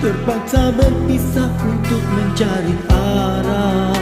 Terpaksa berpisah untuk mencari arah.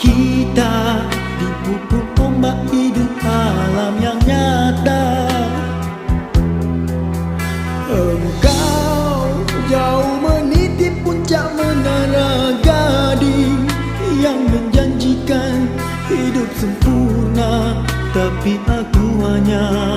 Kita dipukul ombak hidup alam yang nyata. Engkau jauh meniti puncak menara gading Yang menjanjikan hidup sempurna Tapi aku hanya